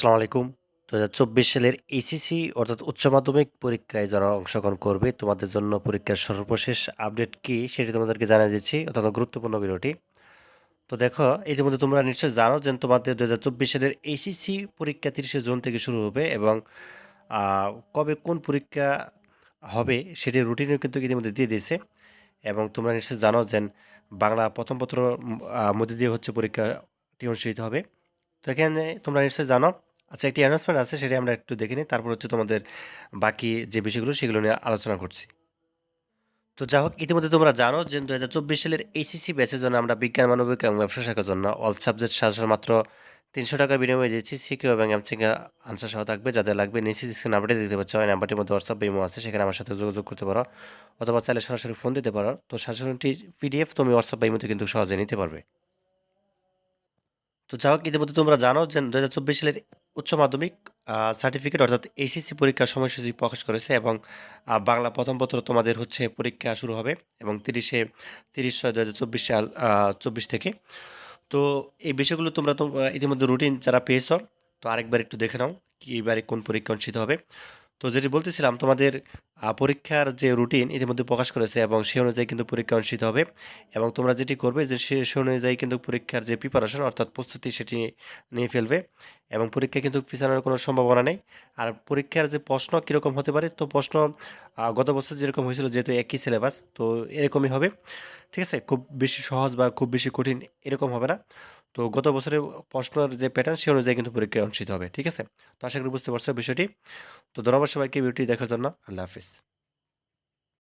আসসালামু আলাইকুম। দু হাজার চব্বিশ সালের এসিসি অর্থাৎ উচ্চ মাধ্যমিক পরীক্ষায় যারা অংশগ্রহণ করবে, তোমাদের জন্য পরীক্ষার সর্বশেষ আপডেট কি সেটি তোমাদেরকে জানিয়ে দিচ্ছি অত্যন্ত গুরুত্বপূর্ণ ভিডিওটি। তো দেখো, ইতিমধ্যে তোমরা নিশ্চয়ই জানো যে তোমাদের দু হাজার চব্বিশ সালের এসিসি পরীক্ষা তিরিশে জুন থেকে শুরু হবে এবং কবে কোন পরীক্ষা হবে সেটির রুটিনও কিন্তু ইতিমধ্যে দিয়ে দিয়েছে এবং তোমরা নিশ্চয়ই জানো যে বাংলা প্রথম পত্র মধ্যে দিয়ে হচ্ছে পরীক্ষাটি অনুষ্ঠিত হবে। তো এখানে তোমরা নিশ্চয়ই জানো আচ্ছা একটি অ্যানাউন্সমেন্ট আছে, সেটা আমরা একটু দেখে নিই। তারপর হচ্ছে তোমাদের বাকি যে বিষয়গুলো, সেগুলো নিয়ে আলোচনা করছি। তো যা হোক, ইতিমধ্যে তোমরা জানো যে দু হাজার চব্বিশ সালের এইচএসসি ব্যাচের জন্য আমরা বিজ্ঞান, মানবিক এবং ব্যবসা শাখার জন্য অল সাবজেক্ট সাজেশন মাত্র তিনশো টাকার বিনিময়ে দিয়েছি। সিকিউ এবং এমসিকে আনসার সহ থাকবে যাদের লাগবে। নিচে স্ক্রিন নাম্বারটি দেখতে পাচ্ছ, ওই নাম্বারটির মধ্যে হোয়াটসঅ্যাপ ইমো আছে, সেখানে আমার সাথে যোগাযোগ করতে পারো অথবা চাইলে সরাসরি ফোন দিতে পারো। তো সাজেশনটি পিডিএফ তুমি হোয়াটসঅ্যাপ বা ইমোতে কিন্তু সহজে নিতে পারবে। তো যা হোক, ইতিমধ্যে তোমরা জানো যে দু হাজার চব্বিশ সালের উচ্চ মাধ্যমিক সার্টিফিকেট অর্থাৎ এসএসসি পরীক্ষার সময়সূচি প্রকাশ করেছে এবং বাংলা প্রথম পত্র তোমাদের হচ্ছে পরীক্ষা শুরু হবে এবং তিরিশে, তিরিশ ছয় দু হাজার চব্বিশ সাল চব্বিশ থেকে। তো এই বিষয়গুলো তোমরা তো ইতিমধ্যে রুটিন যারা পেয়েছ, তো আরেকবার একটু দেখে নাও কি এবারে কোন পরীক্ষা অনুষ্ঠিত হবে। তো যেটি বলতেছিলাম, তোমাদের পরীক্ষার যে রুটিন ইতিমধ্যে প্রকাশ করেছে এবং সেই অনুযায়ী কিন্তু পরীক্ষা অনুষ্ঠিত হবে এবং তোমরা যেটি করবে যে সে সে অনুযায়ী কিন্তু পরীক্ষার যে প্রিপারেশন অর্থাৎ প্রস্তুতি সেটি নিয়ে ফেলবে এবং পরীক্ষা কিন্তু পিছানোর কোনো সম্ভাবনা নেই। আর পরীক্ষার যে প্রশ্ন কীরকম হতে পারে, তো প্রশ্ন গত বছর যেরকম হয়েছিল যেহেতু একই সিলেবাস তো এরকমই হবে। ঠিক আছে? খুব বেশি সহজ বা খুব বেশি কঠিন এরকম হবে না। তো গত বছরের প্রশ্নের যে প্যাটার্ন সে অনুযায়ী কিন্তু পরীক্ষায় অনুষ্ঠিত হবে, ঠিক আছে? তো আশা করি বুঝতে পারছ বিষয়টি। তো ধন্যবাদ সবাইকে বিউটি দেখার জন্য। আল্লাহ হাফিজ।